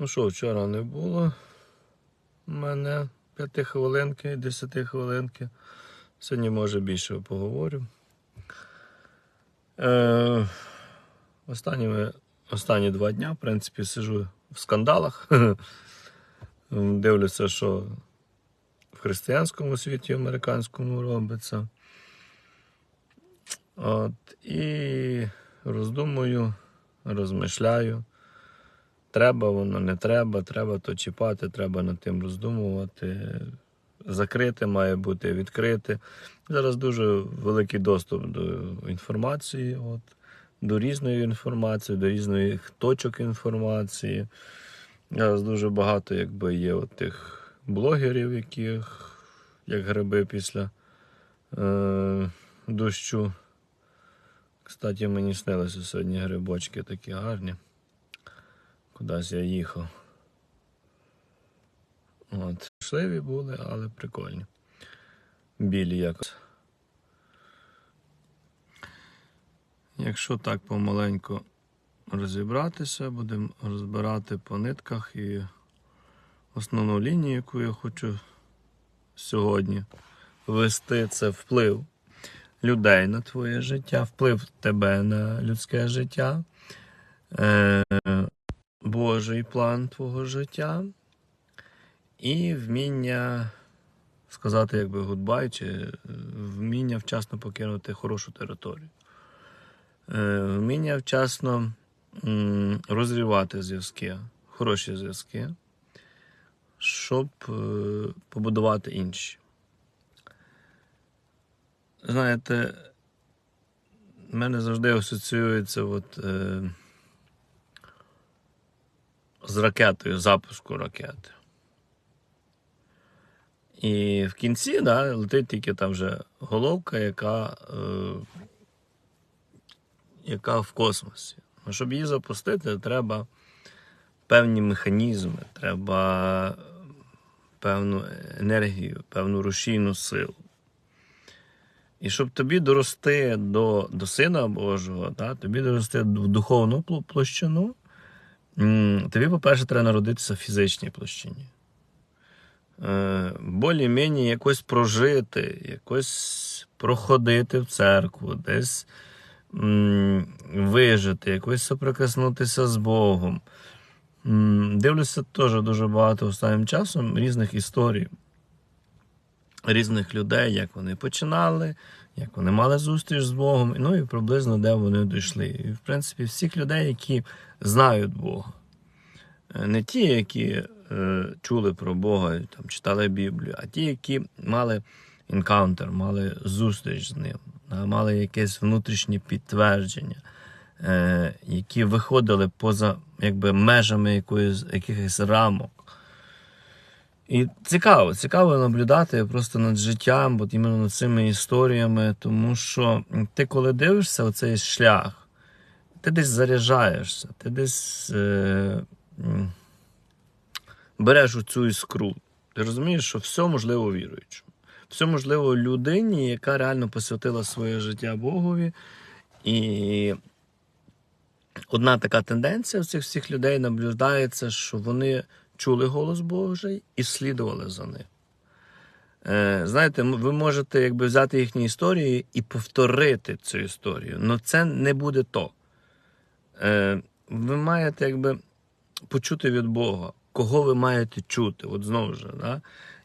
Ну що, вчора не було у мене 5 хвилинки, 10 хвилинки. Сьогодні, може, більше поговорю. Е, останніми, останні два дня, в принципі, сижу в скандалах. Дивлюся, що в християнському світі американському робиться. От, і роздумую, розмишляю. Треба воно, не треба, треба то чіпати, треба над тим роздумувати. Закрите має бути відкрите. Зараз дуже великий доступ до інформації, от, до різної інформації, до різних точок інформації. Зараз дуже багато якби, є от тих блогерів, яких як гриби після е, дощу. Кстати, мені снилися сьогодні грибочки такі гарні. Кудись я їхав. От. Шливі були, але прикольні. Білі якось. Якщо так помаленьку розібратися, будемо розбирати по нитках і основну лінію, яку я хочу сьогодні вести, це вплив людей на твоє життя, вплив тебе на людське життя, е, Божий план твого життя і вміння сказати, якби гудбай, чи е, вміння вчасно покинути хорошу територію. Е, Вміння вчасно м, розривати зв'язки, хороші зв'язки, щоб е, побудувати інші. Знаєте, в мене завжди асоціюється от, з ракетою, запуску ракети. І в кінці да, летить тільки там вже головка, яка, е, яка в космосі. А щоб її запустити, треба певні механізми, треба певну енергію, певну рушійну силу. І щоб тобі дорости до, до Сина Божого, да, тобі дорости в духовну площину, тобі, по-перше, треба народитися в фізичній площині. Е, Болі-мені якось прожити, якось проходити в церкву, десь вижити, якось соприкоснутися з Богом. Дивлюся теж дуже багато останнім часом різних історій різних людей, як вони починали, як вони мали зустріч з Богом, ну і приблизно де вони дійшли. І, в принципі, всіх людей, які знають Бога. Е, Не ті, які е, чули про Бога, там, читали Біблію, а ті, які мали енкаунтер, мали зустріч з ним, мали якесь внутрішнє підтвердження, е, які виходили поза якби, межами якоїсь, якихось рамок. І цікаво, цікаво наблюдати просто над життям, от іменно над цими історіями, тому що ти, коли дивишся оцей шлях, ти десь заряджаєшся, ти десь е, береш оцю іскру. Ти розумієш, що все можливо віруючому. Все можливо людині, яка реально посвятила своє життя Богові. І одна така тенденція в цих всіх людей наблюдається, що вони чули голос Божий і слідували за ним. Е, знаєте, ви можете якби взяти їхні історії і повторити цю історію, але це не буде то. Е, ви маєте якби почути від Бога, кого ви маєте чути. От знову ж, да?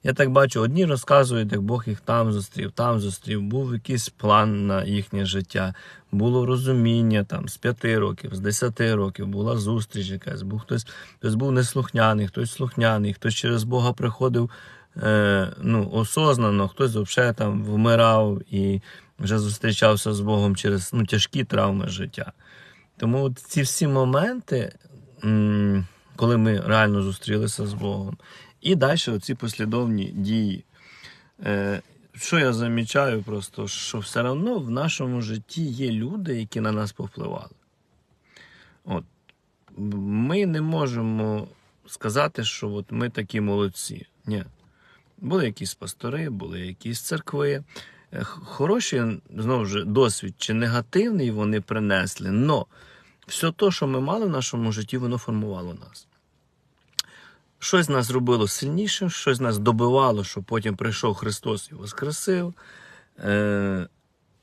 я так бачу, одні розказують, як Бог їх там зустрів, там зустрів, був якийсь план на їхнє життя, було розуміння там з п'яти років, з десяти років, була зустріч якась, був хтось, хтось був неслухняний, хтось слухняний, хтось через Бога приходив е, ну, осознано, хтось взагалі там вмирав і вже зустрічався з Богом через ну, тяжкі травми життя. Тому от ці всі моменти, м, коли ми реально зустрілися з Богом, і далі оці послідовні дії. Е, що я замічаю, просто, що все одно в нашому житті є люди, які на нас повпливали. От. Ми не можемо сказати, що от ми такі молодці. Ні. Були якісь пастори, були якісь церкви. Е, Хороший, знову ж, досвід чи негативний вони принесли, але все те, що ми мали в нашому житті, воно формувало нас. щось нас робило сильнішим, щось нас добивало, що потім прийшов Христос і Воскресив. Е,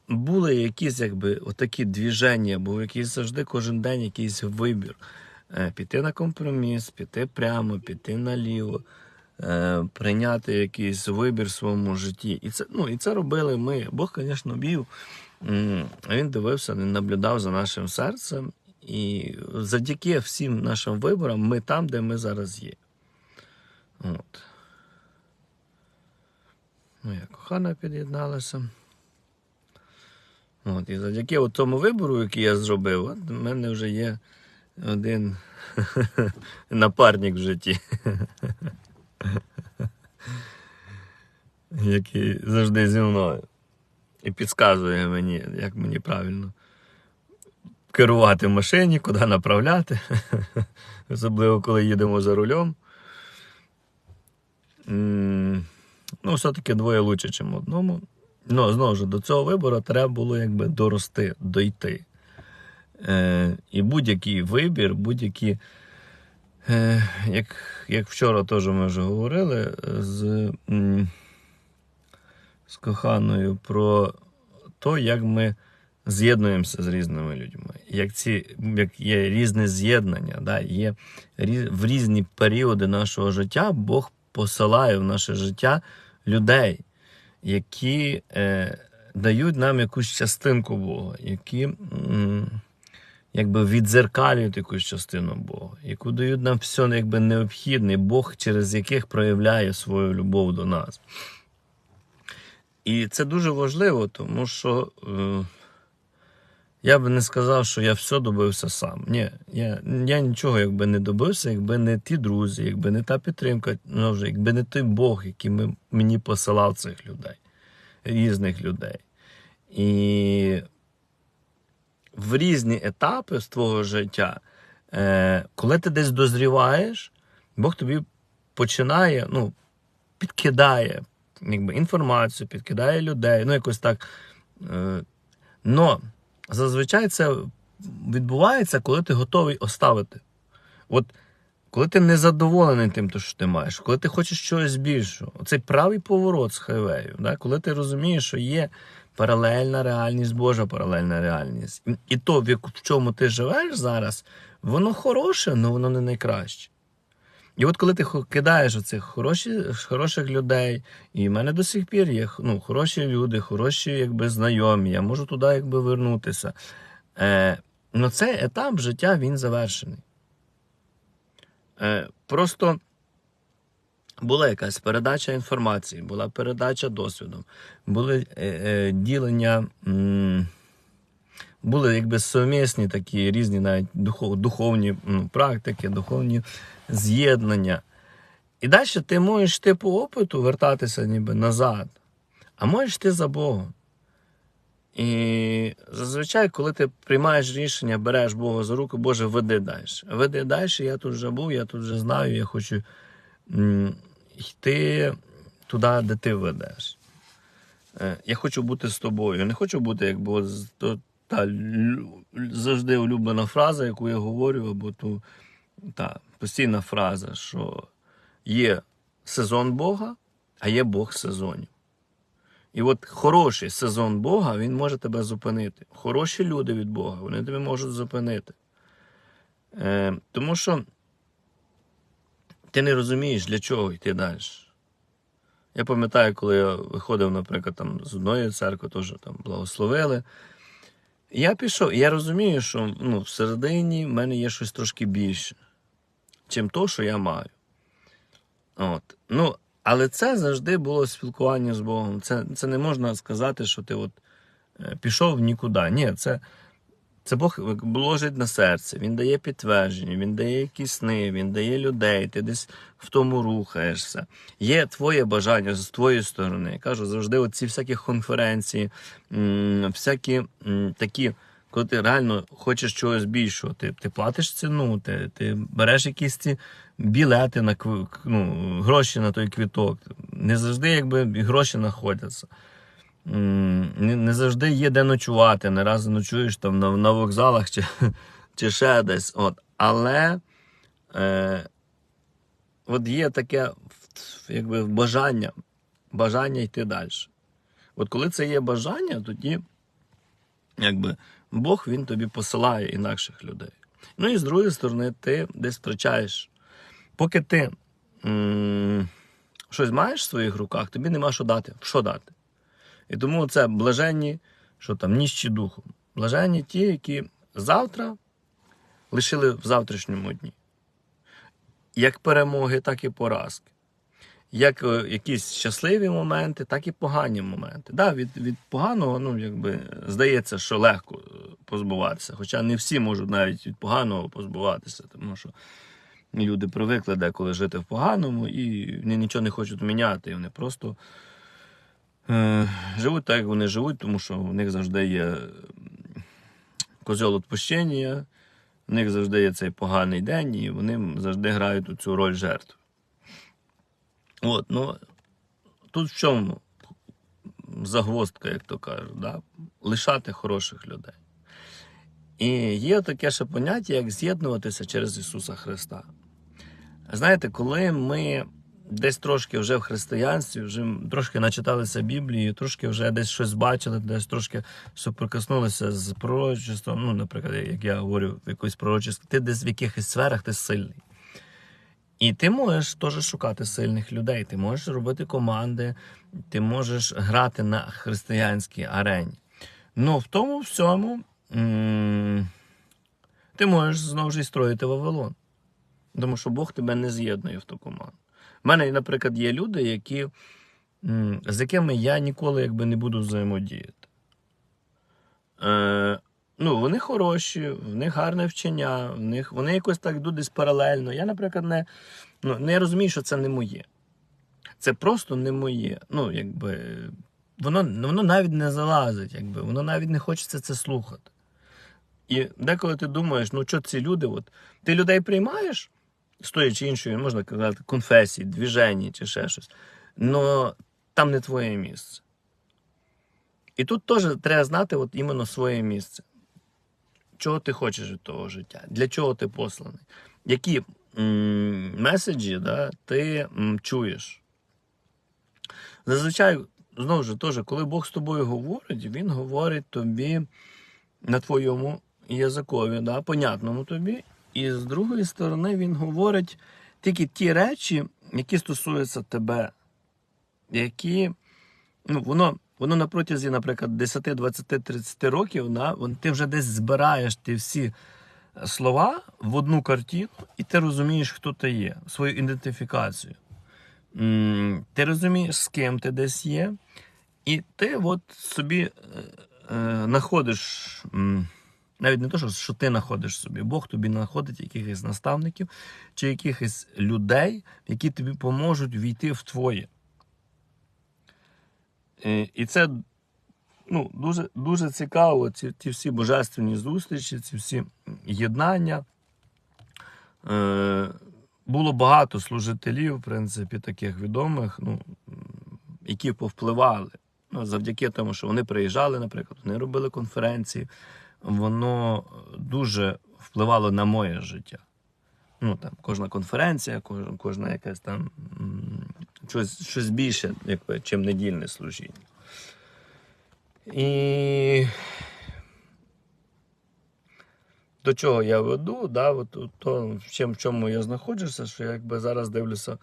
були якісь якби отакі двіження, був якийсь завжди кожен день якийсь вибір. Е, піти на компроміс, піти прямо, піти наліво, е, прийняти якийсь вибір в своєму житті. І це, ну, і це робили ми. Бог, звісно, бів. Він дивився, він наблюдав за нашим серцем. І завдяки всім нашим виборам ми там, де ми зараз є. От. Моя кохана під'єдналася. От, і завдяки тому вибору, який я зробив, от, в мене вже є один напарник в житті. Який завжди зі мною. І підказує мені, як мені правильно керувати в машині, куди направляти. Особливо, коли їдемо за рулем. Ну, все-таки двоє лучше, ніж одному. Ну, знову ж, до цього вибору треба було якби дорости, дойти. Е, і будь-який вибір, будь-які. Е, як, як вчора теж ми вже говорили з, з коханою про те, як ми з'єднуємося з різними людьми. Як ці як є різне з'єднання, да, є в різні періоди нашого життя Бог посилає в наше життя людей, які е, дають нам якусь частинку Бога, які м, якби відзеркалюють якусь частину Бога, яку дають нам все якби необхідне, Бог, через яких проявляє свою любов до нас. І це дуже важливо, тому що е, я би не сказав, що я все добився сам. Ні, я, я нічого якби не добився, якби не ті друзі, якби не та підтримка, ну, вже, якби не той Бог, який ми, мені посилав цих людей, різних людей. І в різні етапи з твого життя, е, коли ти десь дозріваєш, Бог тобі починає, ну, підкидає якби, інформацію, підкидає людей, ну якось так. Е, но зазвичай це відбувається, коли ти готовий оставити. От коли ти не задоволений тим, що ти маєш, коли ти хочеш чогось більшого, оцей правий поворот з хайвею, да? коли ти розумієш, що є паралельна реальність, Божа паралельна реальність. І, то, в чому ти живеш зараз, воно хороше, але воно не найкраще. І от коли ти кидаєш оцих хороші, хороших людей, і в мене до сих пір є ну, хороші люди, хороші якби, знайомі, я можу туди якби вернутися. Е, ну цей етап життя він завершений. Е, просто була якась передача інформації, була передача досвіду, були е, е, ділення. М- були якби сумісні такі різні навіть духов, духовні ну, практики, духовні з'єднання. І далі ти можеш ти по опиту вертатися ніби назад, а можеш ти за Богом. І зазвичай, коли ти приймаєш рішення, береш Бога за руку, Боже, веди далі. Веди далі, я тут вже був, я тут вже знаю, я хочу йти туди, де ти ведеш. Е, Я хочу бути з тобою. Не хочу бути, якби та завжди улюблена фраза, яку я говорю, або ту та постійна фраза, що є сезон Бога, а є Бог сезонів. І от хороший сезон Бога, він може тебе зупинити. Хороші люди від Бога, вони тебе можуть зупинити. Е, тому що ти не розумієш, для чого йти далі. Я пам'ятаю, коли я виходив, наприклад, там, з одної церкви, теж там благословили. Я пішов, я розумію, що ну, всередині в мене є щось трошки більше, чим то, що я маю. От. Ну, але це завжди було спілкування з Богом. Це, це не можна сказати, що ти от е, пішов нікуди. Ні, це, це Бог ложить на серце, Він дає підтвердження, Він дає якісь сни, Він дає людей, ти десь в тому рухаєшся. Є твоє бажання з твоєї сторони. Я кажу, завжди оці всякі конференції, всякі такі, коли ти реально хочеш чогось більшого, ти, ти платиш ціну, ти, ти береш якісь ці білети на ну, гроші на той квіток. Не завжди якби гроші знаходяться. Не, завжди є де ночувати, не раз ночуєш там на, на вокзалах чи, чи ще десь. От. Але е, от є таке якби, бажання, бажання йти далі. От коли це є бажання, тоді якби, Бог він тобі посилає інакших людей. Ну і з другої сторони, ти десь втрачаєш. Поки ти м- щось маєш в своїх руках, тобі нема що дати. Що дати? І тому це блаженні, що там ніщі духом. Блаженні ті, які завтра лишили в завтрашньому дні. Як перемоги, так і поразки. Як е, якісь щасливі моменти, так і погані моменти. Да, від, від поганого, ну, якби, здається, що легко е, позбуватися. Хоча не всі можуть навіть від поганого позбуватися, тому що люди привикли деколи жити в поганому і вони нічого не хочуть міняти. І вони просто е, живуть так, як вони живуть, тому що в них завжди є козьол відпущення, в них завжди є цей поганий день, і вони завжди грають у цю роль жертв. От, ну, тут в чому загвоздка, як то кажуть, да? лишати хороших людей. І є таке ще поняття, як з'єднуватися через Ісуса Христа. Знаєте, коли ми десь трошки вже в християнстві, вже трошки начиталися Біблії, трошки вже десь щось бачили, десь трошки соприкоснулися з пророчеством, ну, наприклад, як я говорю, в якоїсь пророчестві, ти десь в якихось сферах ти сильний. І ти можеш теж шукати сильних людей, ти можеш робити команди, ти можеш грати на християнській арені. Ну в тому всьому ти можеш знову ж і строїти Вавилон. Тому що Бог тебе не з'єднує в ту команду. У мене, наприклад, є люди, які, з якими я ніколи якби, не буду взаємодіяти. Е, ну, вони хороші, в них гарне вчення, в них, вони якось так йдуть десь паралельно. Я, наприклад, не, ну, не розумію, що це не моє. Це просто не моє. Ну, якби, воно, воно навіть не залазить, якби, воно навіть не хочеться це слухати. І деколи ти думаєш, ну що ці люди, от, ти людей приймаєш з тої чи іншої, можна казати, конфесії, двіжені чи ще щось, але там не твоє місце. І тут теж треба знати от іменно своє місце. Чого ти хочеш від того життя? Для чого ти посланий? Які меседжі да, ти м, чуєш? Зазвичай, знову ж теж, коли Бог з тобою говорить, Він говорить тобі на твоєму язикові, да, понятному тобі. І з другої сторони, він говорить тільки ті речі, які стосуються тебе, які ну, воно воно на протязі, наприклад, 10, 20, 30 років, да, вон, ти вже десь збираєш ті всі слова в одну картину, і ти розумієш, хто ти є, свою ідентифікацію. М, Ти розумієш, з ким ти десь є, і ти от собі е, е, знаходиш. м, навіть не те, що, ти знаходиш собі, Бог тобі знаходить якихось наставників чи якихось людей, які тобі поможуть війти в твоє. Е, І це ну, дуже, дуже цікаво, ці, ці всі божественні зустрічі, ці всі єднання. Е, Було багато служителів, в принципі, таких відомих, ну, які повпливали. Ну, завдяки тому, що вони приїжджали, наприклад, вони робили конференції, воно дуже впливало на моє життя. Ну, там, Кожна конференція, кожна, кожна якась там щось, щось більше, якби, чим недільне служіння. І до чого я веду, да, от, то, в чому я знаходжуся, що я якби зараз дивлюся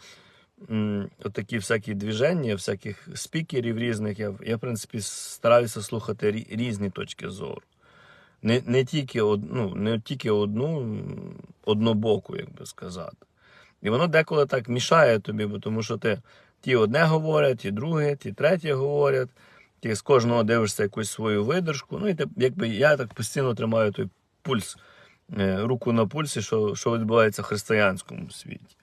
м, такі всякі движення, всяких спікерів різних. Я, я в принципі, стараюся слухати різні точки зору. Не, не, тільки, од, ну, не тільки одну, однобоку, як би сказати. І воно деколи так мішає тобі, бо тому що ти ті одне говорять, ті друге, ті третє говорять, ти з кожного дивишся якусь свою видержку. Ну і ти, якби я так постійно тримаю той пульс, е, руку на пульсі, що, що відбувається в християнському світі.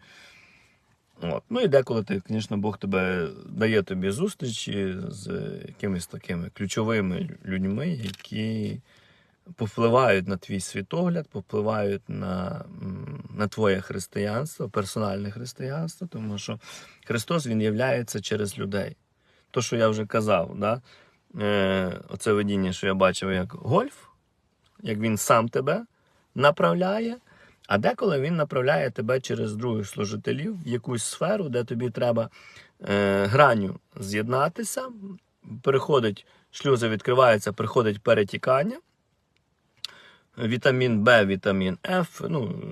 От. Ну і деколи ти, звісно, Бог тебе дає тобі зустрічі з якимись такими ключовими людьми, які повпливають на твій світогляд, повпливають на, на твоє християнство, персональне християнство, тому що Христос Він являється через людей. То, що я вже казав, да? е, оце видіння, що я бачив як гольф, як він сам тебе направляє, А деколи він направляє тебе через других служителів в якусь сферу, де тобі треба е, граню з'єднатися, переходить, шлюзи відкриваються, приходить перетікання. Вітамін Б, вітамін Ф, ну,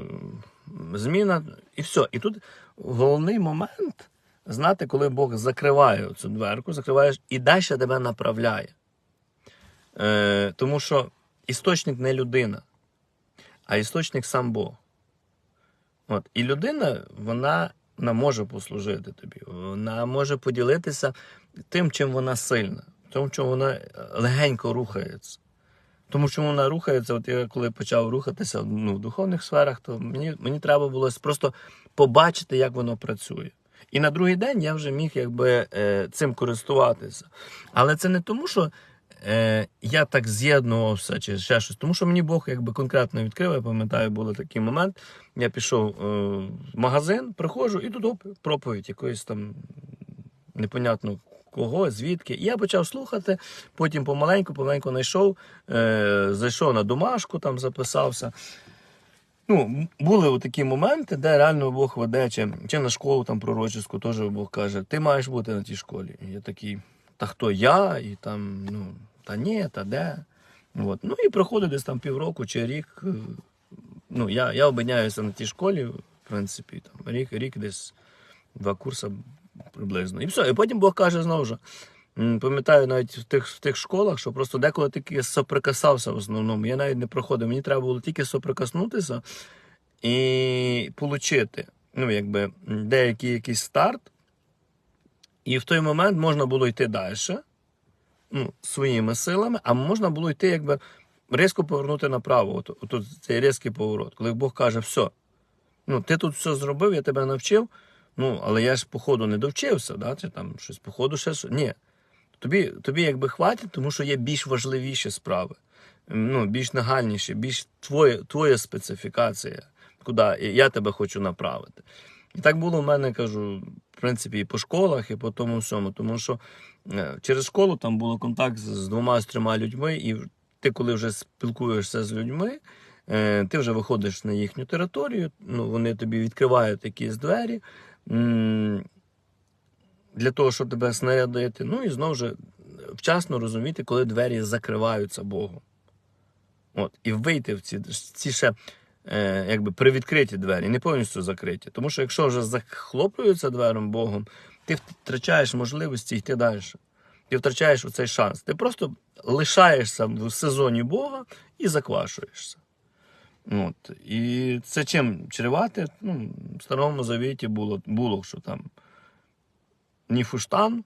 зміна, і все. І тут головний момент знати, коли Бог закриває цю дверку, закриваєш і далі тебе направляє. Е, тому що істочник не людина, а істочник сам Бог. От. І людина, вона, вона може послужити тобі, вона може поділитися тим, чим вона сильна, тим, чим вона легенько рухається. Тому що вона рухається, от я коли почав рухатися ну, в духовних сферах, то мені, мені треба було просто побачити, як воно працює. І на другий день я вже міг якби, е, цим користуватися. Але це не тому, що е, я так з'єднувався чи ще щось, тому що мені Бог якби конкретно відкрив. Я пам'ятаю, був такий момент. Я пішов е, в магазин, приходжу і тут оп, проповідь якоїсь там непонятно кого, звідки. І я почав слухати, потім помаленьку, помаленьку знайшов, е, зайшов на домашку, там записався. Ну, були такі моменти, де реально Бог веде, чи, чи на школу там пророчеську, теж Бог каже, ти маєш бути на тій школі. Я такий, та хто я? І там, ну, та ні, та де. От. Ну і проходить десь там півроку чи рік. е, Ну, я, я обміняюся на тій школі, в принципі, там, рік, рік десь два курси приблизно. І все. І потім Бог каже знову ж. Пам'ятаю навіть в тих, в тих школах, що просто деколи таки соприкасався в основному. Я навіть не проходив. Мені треба було тільки соприкоснутися і отримати ну, якби, деякий якийсь старт. І в той момент можна було йти далі, ну, своїми силами, а можна було йти, якби різко повернути направо. От, от цей різкий поворот. Коли Бог каже, все, ну, ти тут все зробив, я тебе навчив. Ну, але я ж, походу, не довчився, да? чи там щось, походу, ще що. Ні. Тобі, тобі якби хватить, тому що є більш важливіші справи, ну, більш нагальніші, більш твоя, твоя специфікація, куди я тебе хочу направити. І так було в мене, кажу, в принципі, і по школах, і по тому всьому. Тому що е, через школу там було контакт з, з двома з трьома людьми, і ти, коли вже спілкуєшся з людьми, е, ти вже виходиш на їхню територію, ну, вони тобі відкривають якісь двері. Для того, щоб тебе снарядити, ну і знову ж вчасно розуміти, коли двері закриваються Богом. От, і вийти в ці, ці ще е, якби привідкриті двері, не повністю закриті. Тому що якщо вже захлоплюються дверем Богом, ти втрачаєш можливості йти далі. Ти втрачаєш цей шанс. Ти просто лишаєшся в сезоні Бога і заквашуєшся. От. І це чим чревати? Ну, в Старому Завіті було, було що там ніфуштан,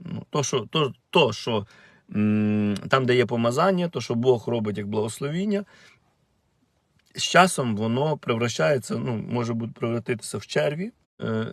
ну, то, що, то, то, що там, де є помазання, то, що Бог робить як благословіння, з часом воно превращається, ну, може бути превратитися в черві. Е,